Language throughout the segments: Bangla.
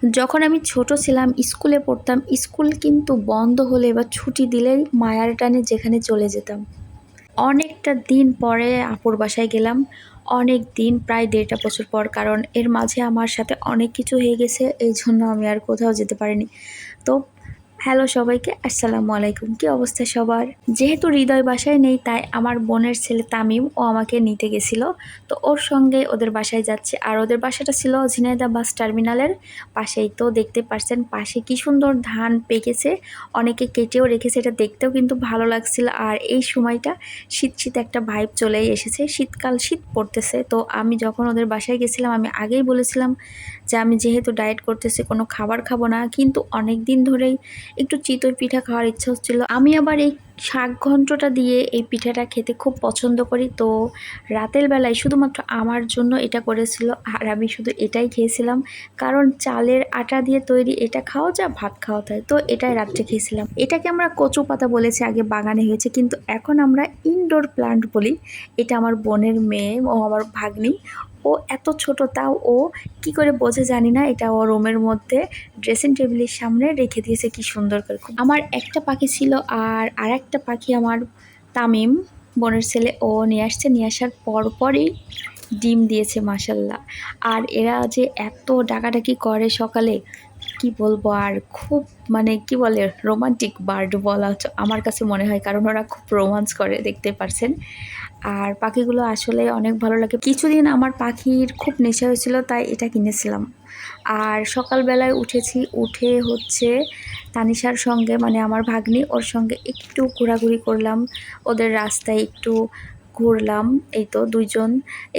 যখন আমি ছোট ছিলাম, স্কুলে পড়তাম, স্কুল কিন্তু বন্ধ হলে বা ছুটি দিলেই মায়ার টানে যেখানে চলে যেতাম। অনেকটা দিন পরে আপুর বাসায় গেলাম। অনেক দিন, প্রায় দেড়টা বছর পর, কারণ এর মাঝে আমার সাথে অনেক কিছু হয়ে গেছে এই জন্য আমি আর কোথাও যেতে পারিনি। তো হ্যালো সবাইকে, আসসালামু আলাইকুম। কি অবস্থা সবার? যেহেতু হৃদয় বাসায় নেই, তাই আমার বোনের ছেলে তামিম, ও আমাকে নিতে গেছিল। তো ওর সঙ্গে ওদের বাসায় যাচ্ছে। আর ওদের বাসাটা ছিল ঝিনাইদা বাস টার্মিনালের পাশেই। তো দেখতে পারছেন, পাশে কি সুন্দর ধান পেকেছে। অনেকে কেটেও রেখেছে, এটা দেখতেও কিন্তু ভালো লাগছিল। আর এই সময়টা শীত শীত একটা ভাইব চলেই এসেছে। শীতকাল শীত পড়তেছে। তো আমি যখন ওদের বাসায় গেছিলাম, আমি আগেই বলেছিলাম যে আমি যেহেতু ডায়েট করতেছি, কোনো খাবার খাব না। কিন্তু অনেক দিন ধরেই একটু চিতই পিঠা খাওয়ার ইচ্ছা হচ্ছিল। আমি আবার এই শাক ঘন্টটা দিয়ে এই পিঠাটা খেতে খুব পছন্দ করি। তো রাতের বেলায় শুধুমাত্র আমার জন্য এটা করেছিল আর আমি শুধু এটাই খেয়েছিলাম। কারণ চালের আটা দিয়ে তৈরি এটা খাওয়া যা ভাত খাওয়া যায়। তো এটাই রাত্রে খেয়েছিলাম। এটাকে আমরা কচু পাতা বলেছি, আগে বাগানে হয়েছে। কিন্তু এখন আমরা ইনডোর প্লান্ট বলি। এটা আমার বোনের মেয়ে ও আমার ভাগ্নি। এত ছোট তাও ও কি করে বোঝে জানি না। এটা ও রুমের মধ্যে ড্রেসিং টেবিলের সামনে রেখে দিয়েছে, কি সুন্দর করে। আমার একটা পাখি ছিল আর আর একটা পাখি আমার তামিম, বোনের ছেলে, ও নিয়ে আসছে। নিয়ে আসার পরপরই ডিম দিয়েছে মাসাল্লাহ আর এরা যে এত ডাকাডাকি করে সকালে, কি বলব আর, খুব মানে কি বলে রোমান্টিক বার্ড বলা আমার কাছে মনে হয়, কারণ ওরা খুব রোমান্স করে, দেখতে পারছেন। আর পাখিগুলো আসলে অনেক ভালো লাগে। কিছুদিন আমার পাখির খুব নেশা হয়েছিল, তাই এটা কিনেছিলাম। আর সকালবেলায় উঠেছি, উঠে হচ্ছে তানিশার সঙ্গে মানে আমার ভাগ্নি, ওর সঙ্গে একটু ঘোরাঘুরি করলাম। ওদের রাস্তায় একটু ঘুরলাম, এই তো দুইজন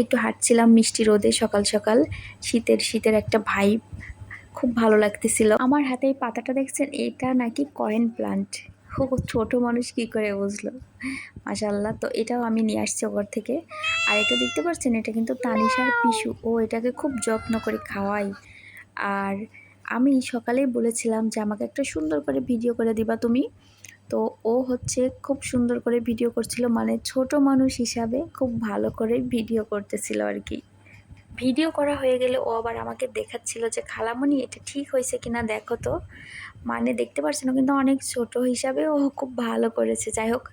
একটু হাঁটছিলাম মিষ্টি রোদে সকাল সকাল। শীতের শীতের একটা ভাইব খুব ভালো লাগতেছিল। আমার হাতে এই পাতাটা দেখছেন, এটা নাকি কয়েন প্লান্ট খুব ছোট মানুষ কি করে বুঝলো? মাশাল্লাহ তো এটাও আমি নিয়ে আসছি ওর থেকে। আর এটা দেখতে পাচ্ছেন, এটা কিন্তু তানিশার পিসু। ও এটাকে খুব যত্ন করে খাওয়াই আর আমি সকালেই বলেছিলাম যে, আমাকে একটা সুন্দর করে ভিডিও করে দিবা তুমি। তো ও হচ্ছে খুব সুন্দর করে ভিডিও করছিল মানে ছোট মানুষ হিসাবে খুব ভালো করে ভিডিও করতেছিল আর কি। ভিডিও করা হয়ে গেলে ও আবার আমাকে দেখাচ্ছিল যে, খালামণি, এটা ঠিক হয়েছে কিনা দেখো তো। মানে দেখতে পাচ্ছি না, কিন্তু অনেক ছোট হিসাবে ও খুব ভালো করেছে। যাই হোক,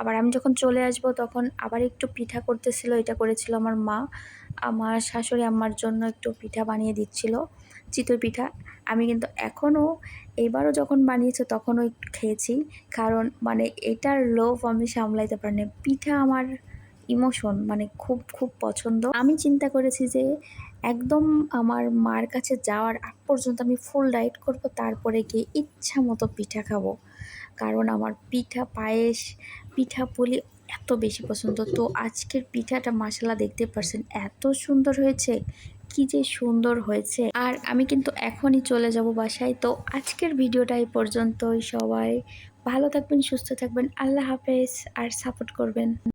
আবার আমি যখন চলে আসব তখন আবার একটু পিঠা করতেছিল, এটা করেছিল আমার মা। আমার শাশুড়ি আমার জন্য একটু পিঠা বানিয়ে দিচ্ছিল। চিতই পিঠা। আমি কিন্তু এখনও এবারও যখন বানিয়েছে তখনও খেয়েছি। কারণ মানে এটার লোভ আমি সামলাইতে পারি না পিঠা আমার ইমোশন মানে খুব খুব পছন্দ। আমি চিন্তা করেছি যে একদম আমার মার কাছে যাওয়ার আগ পর্যন্ত আমি ফুল ডায়েট করব, তারপরে গিয়ে ইচ্ছা মতো পিঠা খাব। কারণ আমার পিঠা পায়েস, পিঠা পুলি এত বেশি পছন্দ। তো আজকের পিঠাটা মশলা দেখতে পারছেন, এত সুন্দর হয়েছে। কি যে সুন্দর হয়েছে। আর আমি কিন্তু এখনই চলে যাব বাসায়। তো আজকের ভিডিওটা এই পর্যন্তই সবাই। ভালো থাকবেন, সুস্থ থাকবেন। আল্লাহ হাফেজ। আর সাপোর্ট করবেন।